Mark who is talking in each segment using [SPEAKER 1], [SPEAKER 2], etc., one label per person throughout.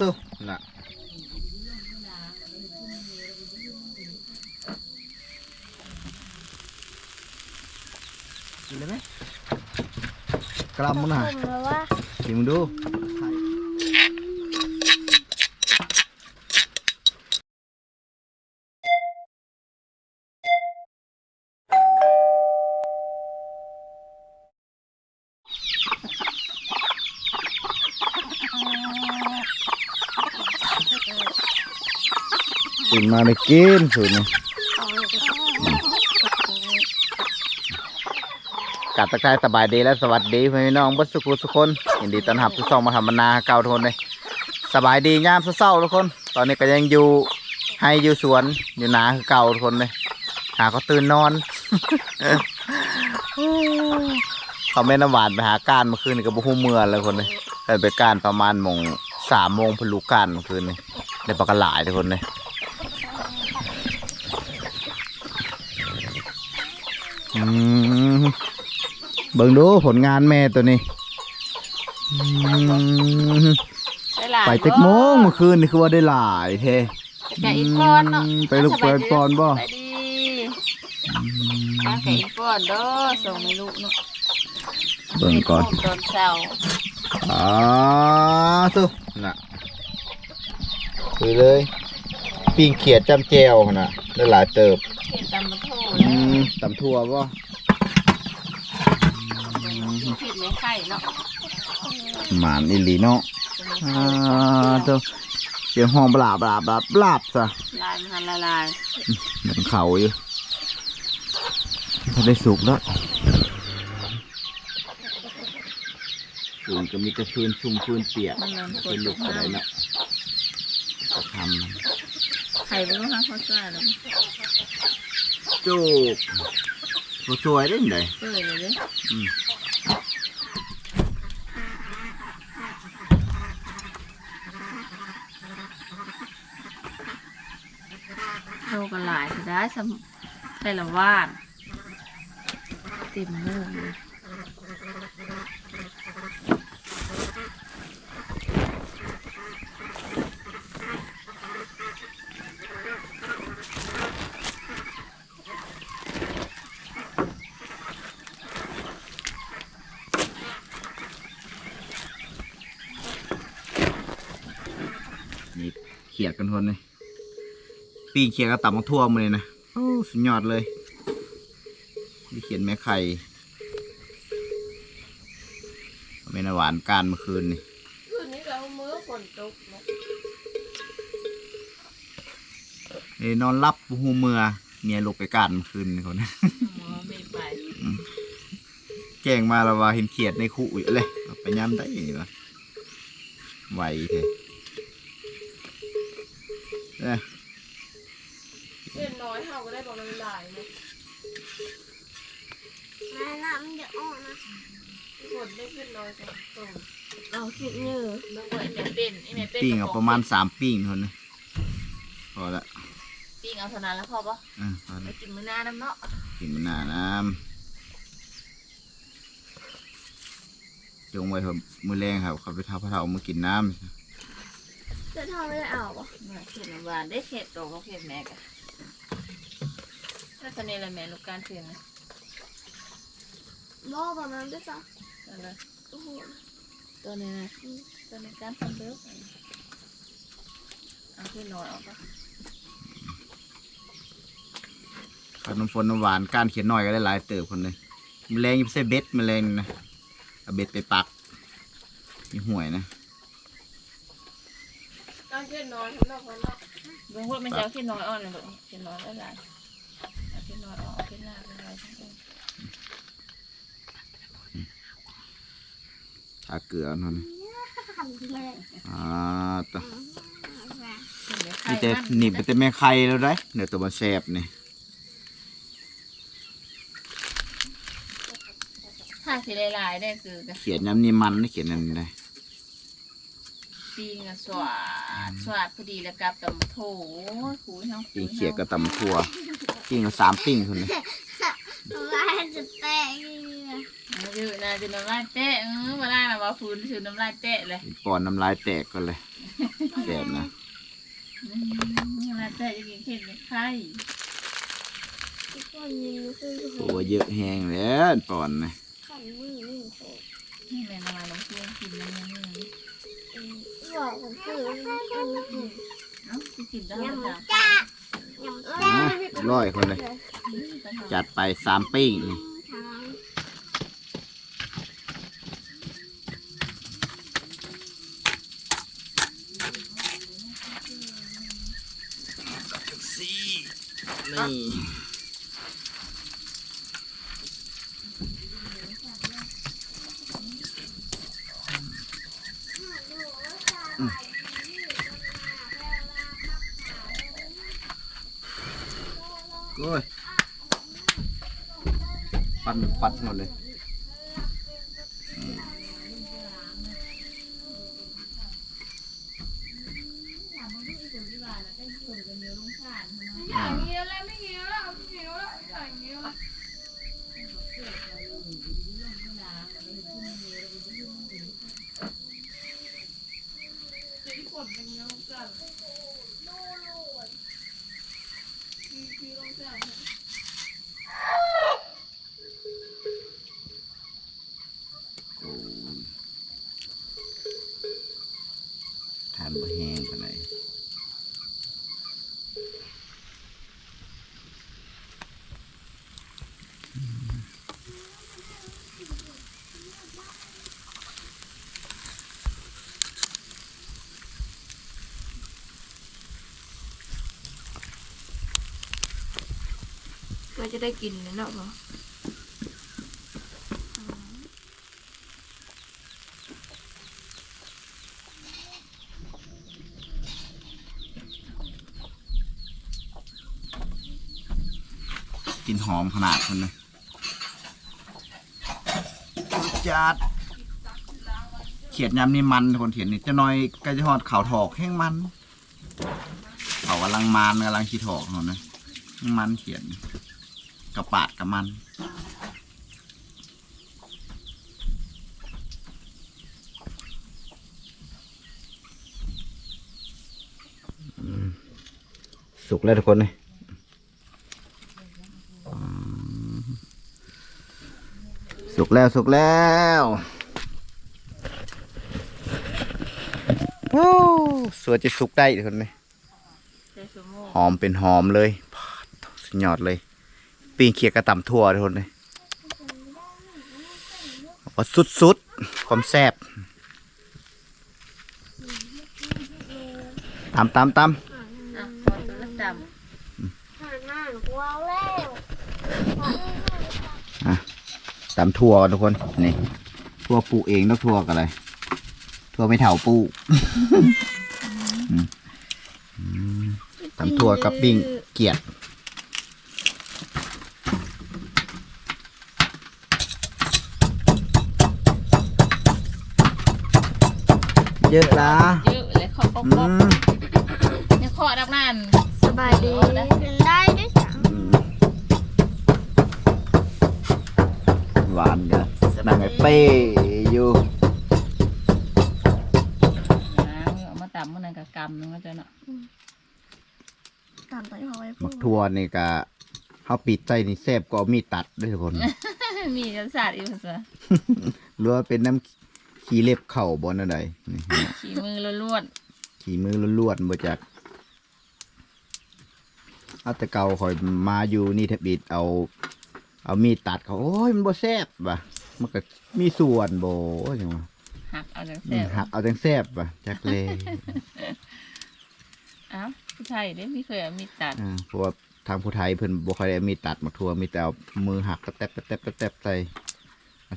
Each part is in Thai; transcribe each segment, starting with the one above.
[SPEAKER 1] ตุ๊น่ะกินเลยไหมกลับมึงน่ะ
[SPEAKER 2] ผมเลยว่า
[SPEAKER 1] กินมึงดู ตื่นมาได้กินสูตรนี่กัดตะไคร้สบายดีและสวัสดีพี่น้องบัสุขุทุกคนยินดีต้อนรับทุกช่องมาทำมนาเก่าทุนเลยสบายดียามเศร้าทุกคน ตอนนี้ก็ยังอยู่ให้อยู่สวนอยู่นาคือเก่าทุกคนเลยหาเขาตื่นนอนเขาไม่น้ำหวานไปหาการเมื่อคืนนี่ก็บุหูเมื่อเลยคนเลยไปการประมาณโมงสามโมงพลุการเมื่อคืนนี่ได้ปลากระหลายทุกคนเลย อืม เบิ่งดูผลงานแม่ตัวนี้อืมไปเจ็ดโมงเมื่อคืนนี่คือว่าได้หลายเท
[SPEAKER 3] แกะอีกก้อนเนาะ
[SPEAKER 1] อืมไปลูกเปิดปอนบ่
[SPEAKER 3] ไปดีมาแกะอีกก้อนเด้อส่งไม่ลูกเนาะ
[SPEAKER 1] เบิ่งก่อน
[SPEAKER 3] ตอนเช้า
[SPEAKER 1] อ๋อตุ๊น่ะคือเลย ปิ้งเขียดจำแจวน่ะได้หลายเติบ
[SPEAKER 3] เห็ด ตำมะโถ
[SPEAKER 1] อื
[SPEAKER 3] แล้ว
[SPEAKER 1] มตำทั่วบ่
[SPEAKER 3] ผิดไม่ไข่เนาะ
[SPEAKER 1] หมานอิลีเนาะอ่าตุ๊เสียงห้องบลาบลาบลาบลาบซะ
[SPEAKER 3] ลายมันหันละลาย
[SPEAKER 1] เหมือนเขาอยู่เขาได้สุกแล้วส่วนก็มีแต่ฟืนชุ่มฟืนเปียก
[SPEAKER 3] มันมันค
[SPEAKER 1] เป็นนลูกอะไรเนาะก็ท
[SPEAKER 3] ไข่เป็นลูกค้าเขาซ่าแล้วำ
[SPEAKER 1] จูกบ่สวยได้ไหน
[SPEAKER 3] เปื่อยเลยเด้
[SPEAKER 1] อืม
[SPEAKER 3] โลกันหลายสิได้สำไข่ละวาดเต็มมือเลย
[SPEAKER 1] นี่เขียดกันทนเลยปีงเขียดก็ตับมาทั่วมาเลยนะโอ้สุดยอดเลยนี่เขียนแม่ไข่เมนหวานการเมื่อคืนนี่
[SPEAKER 3] คืนนี้เรามื้อฝนตกเนาะ
[SPEAKER 1] นี่นอนรับหูเมือเมียลูกไปการเมื่อคืนนี่คนนะ
[SPEAKER 3] หมอไม่ไป
[SPEAKER 1] แจ้งมาแล้วว่าเห็นเขียดในคุอยู่เลยเอาไปย่ำได้ยังไงวะไหวเถอะ เอ้ย
[SPEAKER 3] เส้นน้อยเท่าก็ได้บอกเลยหลายนะ
[SPEAKER 2] แม่น้ำมันจะออกนะ
[SPEAKER 3] ฝนได้ขึ้นน้อยจังตรง
[SPEAKER 2] เอาคิดเนื้อ
[SPEAKER 3] เมื่อก่อนไอ้แม่เป็นไอ้แม่เป็น
[SPEAKER 1] ปิ้งเอาประมาณสามปิ้งคนนะพอละ
[SPEAKER 3] ปิ้งเอาเท่านั้นแล้วพอปะ
[SPEAKER 1] อะพอ
[SPEAKER 3] ไป
[SPEAKER 1] ละ
[SPEAKER 3] กินมื้อหน้าน้ำเนาะ
[SPEAKER 1] กินมันหนาน้ำจงไว้เถอะมือแรงครับเขาไปทำพระเทามากินน้
[SPEAKER 2] จะทำไม่ได้เอาปะ
[SPEAKER 3] มาเข็ดน้ำหวานได้เข็ดโตก็เข็ดแม่กันถ้าตอนนี้อะไรแม่ลูกการคืนนะ
[SPEAKER 2] ล่อประมาณด้วยซ้
[SPEAKER 3] ตัวละำ
[SPEAKER 2] โอ้โห
[SPEAKER 3] ตัวนี้นะตัวนี้การทำเบิกเอาขึ้นน้อยเอาปะำ
[SPEAKER 1] ขนมฝนน้ำหวานก้านเขียนหน่อยก็ได้หลายเติบคนเลยมือแรงอยิ่าไปใส่เบ็ดมือแรงนี่นะเอาเบ็ดไปปักมีห่วยนะ
[SPEAKER 3] การขึ้นนอยทำนอกทำนอกเบิ่งว่ามันจะเอาขึ้นน้อยอ่อนเลยลูกขึ้นน้อยได้หลายเอาขึ้นน้อยอ่อนเอาขึ้นหน้าเป็นไรทั้งนั้น
[SPEAKER 1] ทาเกลือนั่น
[SPEAKER 2] ทำเลย
[SPEAKER 1] อ่าต่อ
[SPEAKER 3] เดี๋ยวไข่
[SPEAKER 1] นี่แต่
[SPEAKER 3] มัน
[SPEAKER 1] หนีบไปแต่แม่ไข่แล้วได้เดี๋ยวตัวมันแสบนี่
[SPEAKER 3] ถ้าสิหลายๆได้คือกัน
[SPEAKER 1] เขียนย้ำนี่มันนี่เขียนนั่นได้
[SPEAKER 3] ปีงอะสวัสดสวัสดพอดีแล้วกับตำโถคุยเฮา
[SPEAKER 1] ปิ้งเขียดกับตำทั่วปิ้งกับสามปิ้งคนเลย
[SPEAKER 2] ลายจะแตกเลย
[SPEAKER 3] มันอยู่น่าจะน้ำลายเตะเออมาได้นะว่าฟูนชื่อน้ำลายเตะเลย
[SPEAKER 1] ปอนน้ำลายแตกกันเลยแสบนะ
[SPEAKER 3] อืมน้ำลายเตะจะกินเค็มเป็นไข่
[SPEAKER 2] ทุกคนยิงขึ้นทุกค
[SPEAKER 1] โอ้
[SPEAKER 2] น
[SPEAKER 1] เยอะแห้งแล้วปอนนะ
[SPEAKER 2] ขันมือนี่โถ
[SPEAKER 3] นี่แม่น้ำลายลงเพื่อนกินมันยัง ไง
[SPEAKER 2] บอกผมคือ
[SPEAKER 3] เอ้าจะกินได้
[SPEAKER 2] ยำ
[SPEAKER 3] จ้ะ
[SPEAKER 2] จ้ายำจ้า
[SPEAKER 1] อะร้อยคนเลย จัดไปสามปิ้
[SPEAKER 2] ง
[SPEAKER 1] นี่ โอ้ย ปันปัดหมดเลย
[SPEAKER 3] อย่างเงี้ยแล้วไม่เงี้ยแล้วไม่เงี้ยแล้วอย่างเงี้ยแล้วที่กดเป็นเงี้ยกัน
[SPEAKER 1] โอ้ยทานบะแห้งปานไหนใด
[SPEAKER 2] มัน จะได้กินเนาะพ่อ
[SPEAKER 1] กินหอมขนาดคนเลยจัดเขียดยำนี่มันคนเขียนนี่จะน้อยใกล้จะหอดข่าวถอกแห้งมันเขากำลังมันกำลังขี้ถอกเขานะมันเขียน กระปาดกับมัน สุกแล้วทุกคนเลยอืมสุกแล้วสุกแล้วโอ้สวยจะสุกได้ทุกคนเลย
[SPEAKER 3] ใส่สมอง
[SPEAKER 1] หอมเป็นหอมเลยพาดสุดยอดเลย ปิ้งเขียดกระตำทั่วทุกคนเลยว่าสุดๆความแซ่บตามตามตาม
[SPEAKER 3] อะพอตัวละด
[SPEAKER 2] หาหน้าหนูกลัวแล้ว
[SPEAKER 1] ตามทั่วทุกคนนี่ทั่วปลูกเองต้องทั่วกันเลยทั่วไม่เถาปลูกอืมอืมตามทั่วกับปิ้งเกียด เยอะละำ
[SPEAKER 3] เยอะเลยขอป๊อก
[SPEAKER 1] อื
[SPEAKER 3] ป๊อก
[SPEAKER 1] ม
[SPEAKER 3] เนี่ยขอดับนั่น
[SPEAKER 2] สบายดีกินได้ด้วยจ้ะ
[SPEAKER 1] อืมหวานกันนั่งไอ้เป้อยู่
[SPEAKER 3] นะเอามาตำมันนั่นกับกำนึงก็จะเนาะ
[SPEAKER 2] ตามไปพอไว้
[SPEAKER 1] หมักทั่วนี่กะเขาปิดใจนี่แซ่บก็เอามีดตัดด้วยทุกคน
[SPEAKER 3] มีรสชาติอีกภาษา
[SPEAKER 1] หรือว่าเป็นน้ำ ขี้เล็บเข่าบนอะไรนี่เห็นไหม
[SPEAKER 3] ขี่มือล้วน
[SPEAKER 1] ขี่มือล้วนๆมาจากเอาแต่เก่าคอยมาอยู่นี่แทบบิดเอา เอามีดตัดเขาโอ้ยมันบ่แซ่บว่ะมันก็มีส่วนบ่จังวะ
[SPEAKER 3] ๆหักเอาจาก
[SPEAKER 1] อื
[SPEAKER 3] แซ่
[SPEAKER 1] ม
[SPEAKER 3] บ
[SPEAKER 1] หักเอาจังแซ่บว่ะจักเลย
[SPEAKER 3] เอ้าผู้ชายเด้ไม่เคยเอามีดตัด
[SPEAKER 1] อ่าเพราะว่าทางผู้ไทยเพิ่นบ่ค่อยได้เอามีดตัดมาทัวมีแต่เอามือหักกระแตบกระแตบกระแตบใส่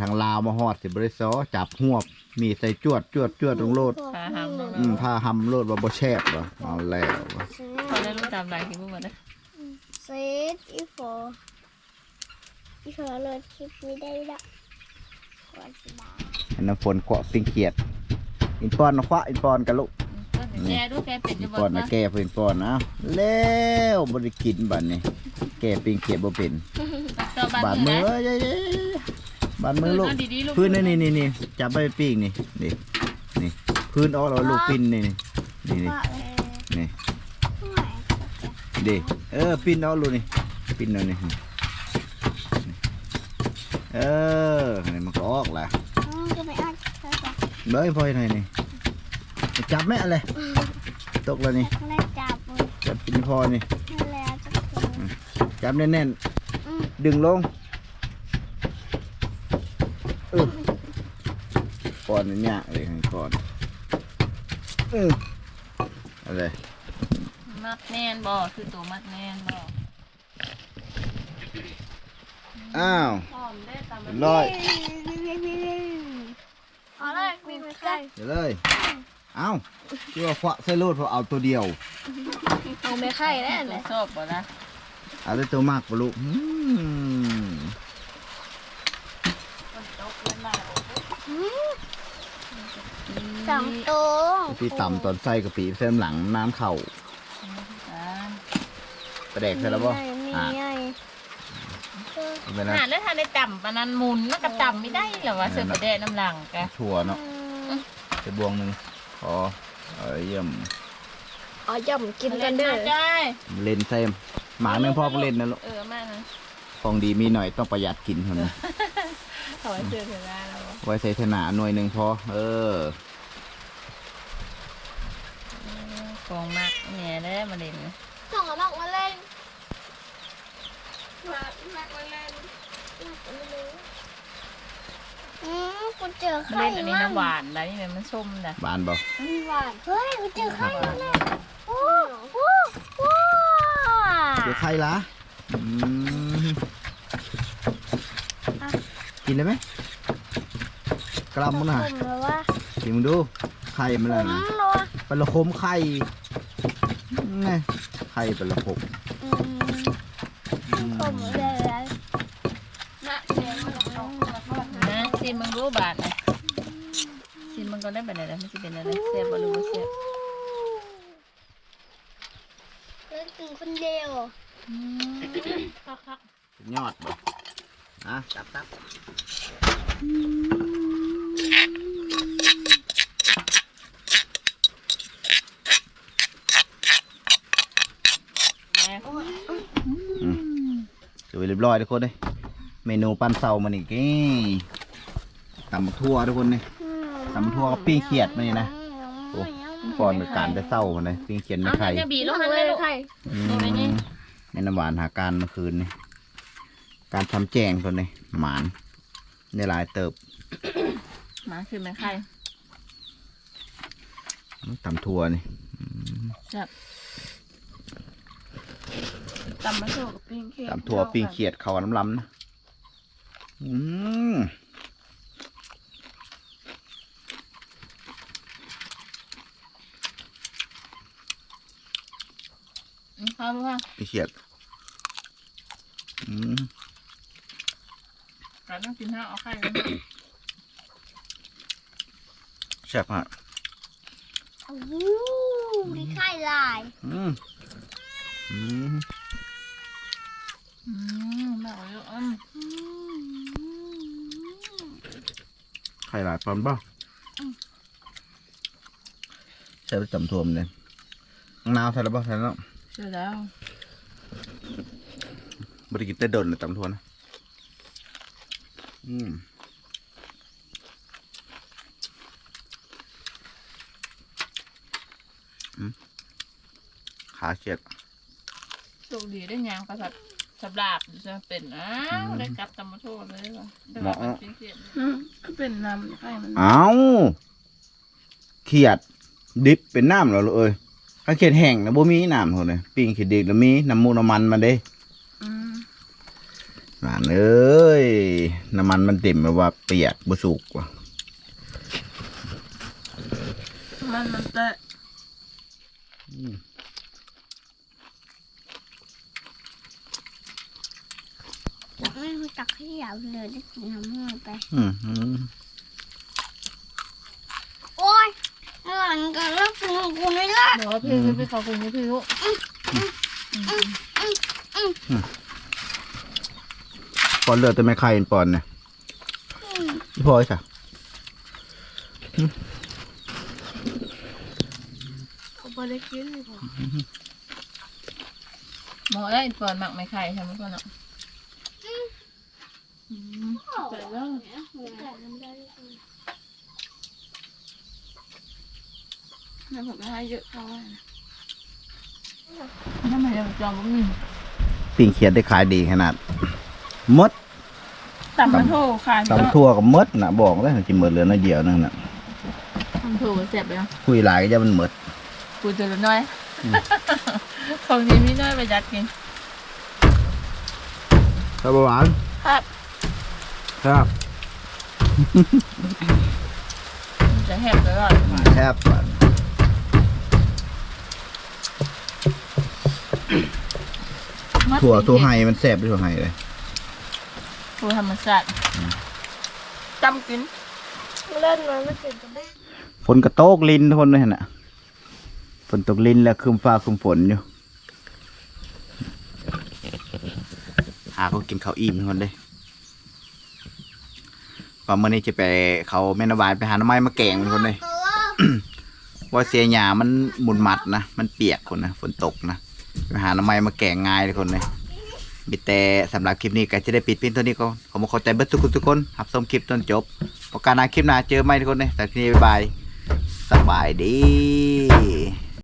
[SPEAKER 1] ทางลาวมาฮอดสิบ่ได้ซอจับหวบ มีใส่จวดจวดจวดลงโลด
[SPEAKER 3] พาหำลง
[SPEAKER 1] อืม
[SPEAKER 3] แล้ว
[SPEAKER 1] ผ้าหำโลดว่าบ่แซ่บว่ะเอาแล้วว่ะ
[SPEAKER 3] พอได้รู้ตามหลังที่พูดมาได้
[SPEAKER 2] เซตอีโฟอีโฟเลยคลิปนี้ได้ละวันสบาย
[SPEAKER 1] ให้น้ำฝนเคาะปิ้งเขียด อินปอนนะควะอินปอนกันลูก
[SPEAKER 3] แกดูแกเป็น
[SPEAKER 1] อิ
[SPEAKER 3] จะ
[SPEAKER 1] น
[SPEAKER 3] บอ
[SPEAKER 1] ป
[SPEAKER 3] ก
[SPEAKER 1] อนนะ
[SPEAKER 3] ว่า
[SPEAKER 1] แก้เพิ่นปอนนะแล้วบ่ได้กินบัดนี้ แก้ปิ้งเขียดบ่เป็น
[SPEAKER 3] ต้มบา
[SPEAKER 1] บา
[SPEAKER 3] ด
[SPEAKER 1] ด
[SPEAKER 3] มื
[SPEAKER 1] มื
[SPEAKER 3] อ
[SPEAKER 1] อ
[SPEAKER 3] นะ
[SPEAKER 1] เอ้ยเอ้ยเอ้ย บาดมือลูก
[SPEAKER 3] เอาดีๆลูก
[SPEAKER 1] พื้นนี่นี่นี่นี่จับไปปีกนี่นี่นี่พื้นออกแล้วลูกปิ้นนี่นี่นี่นี่
[SPEAKER 2] ว่าเลย
[SPEAKER 1] นี่
[SPEAKER 2] ไม่
[SPEAKER 1] ดิเออปิ้นออกลูกนี่ปิ้นเอานี่นี่เออนี่มันก็ออกแหละ
[SPEAKER 2] อืมจะไปอ่านเธอจ้ะ
[SPEAKER 1] เบ้ยพอยหน่อยนี่จับแม่อะไรตกแล้วนี่
[SPEAKER 2] ข้างในจับมือ
[SPEAKER 1] จับปิ้นพอนี่
[SPEAKER 2] นั่นแหละจะถึง
[SPEAKER 1] จับแน่น
[SPEAKER 2] อืม
[SPEAKER 1] ๆดึงลงเออ ก่อนนี่เนี่ยเลยก่อนเอออะไร
[SPEAKER 3] มัดแน่นบ่คือตัวมัดแน่นบ่
[SPEAKER 1] อ้าว
[SPEAKER 3] หอมได้ตาม
[SPEAKER 1] เรียบร้อย
[SPEAKER 2] เอาเลยมีไปใกล้
[SPEAKER 1] เดี๋ยวเลยเอ้าที่ว่าควะใส่รูดเพราะเอาตัวเดียว
[SPEAKER 2] เอาไม่ไข่แน่
[SPEAKER 3] ตั
[SPEAKER 2] เล
[SPEAKER 3] วยชอบบ่นะ
[SPEAKER 1] เอาแต่ตัวมากปะลูกอืม
[SPEAKER 2] สองตัว
[SPEAKER 1] พี่ต่ำตอนใส่กะปิเส้นหลังน้ำเข่า
[SPEAKER 3] อ่า
[SPEAKER 1] ประแดกใส่แล้วป่ะ
[SPEAKER 2] มี
[SPEAKER 1] อะ
[SPEAKER 2] ไง
[SPEAKER 1] เป็นไร
[SPEAKER 3] หาแล้วทานได้ต่ำปานนั้นหมุนมันก็ต่ำไม่ได้เหรอวะเสือประแดดน้ำหลังกะ
[SPEAKER 1] ถั่วเนาะจะบวงหนึ่งพอเอ้ยเยี่ยม
[SPEAKER 2] อ๋อย่อมกินกันเด้อ
[SPEAKER 3] ใช่
[SPEAKER 1] เล่นเซมหมาหนึ่งพ่อก็เล่นนะลูก
[SPEAKER 3] เออมากนะ
[SPEAKER 1] ของดีมีหน่อยต้องประหยัดกินเท่านั้น
[SPEAKER 3] ขอให้เสือเถอะนะเรา
[SPEAKER 1] ไว้ใส่ถนาหน่วยหนึ่งพอเออ
[SPEAKER 3] กองมักเนี่ยได้มาเล่น
[SPEAKER 2] ส่งเอามากมาเล่นมามามาเล่นอืมกูเจอไข่
[SPEAKER 3] เล่นอันนี้น้ำหวานนะนี่มันส้มนะ
[SPEAKER 1] บานบอก
[SPEAKER 2] หวานเฮ้ยกูเจอไข่มาแล้วโอ้โหโอ้
[SPEAKER 1] เดี๋ยวใครละอืมกินเลยไหมกลัมมัน
[SPEAKER 2] ผ
[SPEAKER 1] น่ะ
[SPEAKER 2] มเลย
[SPEAKER 1] กินมึงดู ไข่มัน
[SPEAKER 2] ผ
[SPEAKER 1] แล้ว
[SPEAKER 2] ม
[SPEAKER 1] นะ
[SPEAKER 2] เลยว่า
[SPEAKER 1] ปลาโคมไข่ไงไข่ปลาโคม
[SPEAKER 2] อืมผมเลยนะเสียงมันลงมาทอดนะ
[SPEAKER 3] นะซีมึงรู้บาทนะซีมึงก็ได้แบบไหนแล้วไม่ใช่เป็นอะไรเสียบหรือว่าเสียบ
[SPEAKER 2] เล่นกินคนเดียว
[SPEAKER 3] คักคัก
[SPEAKER 1] สุดยอดบ่อะตับตับ
[SPEAKER 3] แม่
[SPEAKER 1] เสร็จเรี ยบร้อยทุกคนเลยเมนูปั้นเสามันอีกนี่ตำบักทั่วทุกคนนี่ตำทั่วกับปิ้งเขียดมานี่นะโอ้ก่อนกับการจะเศร้ามันเลยปิ้งเขียนไม่
[SPEAKER 3] เอา
[SPEAKER 1] ไข่
[SPEAKER 3] ให้บีลงนั้นเลยลูก
[SPEAKER 1] อื
[SPEAKER 3] เอาไว้นี่
[SPEAKER 1] มในน้ำหวานหาการเมื่อคืนนี่การทำแจงตัวนี้หมานในหลายเติบ
[SPEAKER 3] หมาคือแม่ไข่
[SPEAKER 1] ตำทั่วนี่
[SPEAKER 3] จับ ตำมะโชกับปิ้งเค้ก
[SPEAKER 1] ตำทั่วปิ้งเขียดเขาน้ำล้ำนะอืม
[SPEAKER 3] อืมเข้าวรู้ป่ะ
[SPEAKER 1] ปิ้งเขียด อืม
[SPEAKER 3] การต้องกินห้าเอาไข่กัน
[SPEAKER 1] แซ่บฮะ
[SPEAKER 2] โอ้โหมีไข่ลาย
[SPEAKER 1] อืม อืม
[SPEAKER 3] อืมแบบเยอะอืม
[SPEAKER 2] อืม
[SPEAKER 1] ไข่หลายปอนป่ะใช่ไปจำทวมเลยมะนาวใส่แล้วป่ะใส่แล้ว
[SPEAKER 3] เชื่อแล้ว
[SPEAKER 1] บริกิตได้โดนเลยตำทวนนะอืมอืมขาเขียด
[SPEAKER 3] โชคดีได้ยางกระสับ สับดาบจะเป็นอ้าวได้กลับตำมะโชเลยว่ะได้กลับมาปิ้งเค้กก็เป็นน้ำไข่มัน
[SPEAKER 1] เอาเขียดดิบเป็นน้ำเหรอลูกเอ้ยถ้าเขียดแห้งนะบ่มีน้ำคนเลยปิ้งเขียดดิบแล้วมีน้ำมูกน้ำมันมาเด้
[SPEAKER 3] อืม
[SPEAKER 1] หลานเอ้ยน้ำมันมันเต็มแบบว่าเปียกบ่สุกว่ะ
[SPEAKER 3] มันมันแตะ
[SPEAKER 2] อยากให้มันตักให้ยาวเลยได้กินน้ำมันไป
[SPEAKER 1] อืมอืม
[SPEAKER 2] โอ้ยหลังกันแล้วกินของกูไม่ละ
[SPEAKER 3] เดี๋ยวพี่พี่พี่เขาคุยกับพี่ลูก
[SPEAKER 1] อปอนเลือดแต่ไม่ไข่ปอนเนี่ยพี่พลอยค่ะ
[SPEAKER 2] เขาไม่ได้กินเลยพอ
[SPEAKER 3] หมอได้ปอนหมักไม่ไข่ใช่ไหมพ่อเนาะอืมใส่ แล้ว
[SPEAKER 2] แต่น้ำได้
[SPEAKER 3] แม่ผมไม่ให้เยอะเขาเลยทำไมเราจอมบ่มี
[SPEAKER 1] ปิ่งเขียดได้ขายดีขนาดมด
[SPEAKER 3] ตำมะโถขาย
[SPEAKER 1] ตำทั่วกับมดนะบอกเลยจิมดเหลือน้อยเดียวนึงน่ะ
[SPEAKER 3] ตำโถเจ็บเลย
[SPEAKER 1] คุยหลายก็จะมันหมด
[SPEAKER 3] กูเจอแล้วน้อยของนี้พี่น้อยไปยัดกิน
[SPEAKER 1] ครับหวาน
[SPEAKER 3] ครับ
[SPEAKER 1] ครับ
[SPEAKER 3] จะแหบตลอด
[SPEAKER 1] แทบหวานถั่วถั่วไฮมันแซ่บด้วยถั่วไฮเลย
[SPEAKER 3] ถั่วธรรมชาติจำกิน
[SPEAKER 2] เล่นมันไม่ติดกันได้
[SPEAKER 1] ฝนกระโตกลินทุกคนเลยน่ะฝนตกลินแล้วคืมฟ้าคืมฝนอยู่หาเขากินข้าวอิ่มทุกคนเลย ว่าเมื่อนี้จะไปเขาแม่นาวายไปหาน้ำไม้มาแกงทุกคนเลย ว่าเสียหยามันหมุนหมัดนะ มันเปียกคนนะฝนตกนะไปหาน้ำไม้มาแกงง่ายเลยคนเลยมีแต่สำหรับคลิปนี้ก็จะได้ปิดเพียงเท่านี้ก็ขอมาขอใจเบิดทุกคนทุกคนรับชมคลิปจนจบโอกาสหน้าคลิปหน้าเจอไหมทุกคนเลยแต่ทีนี้บ๊ายบายสบายดี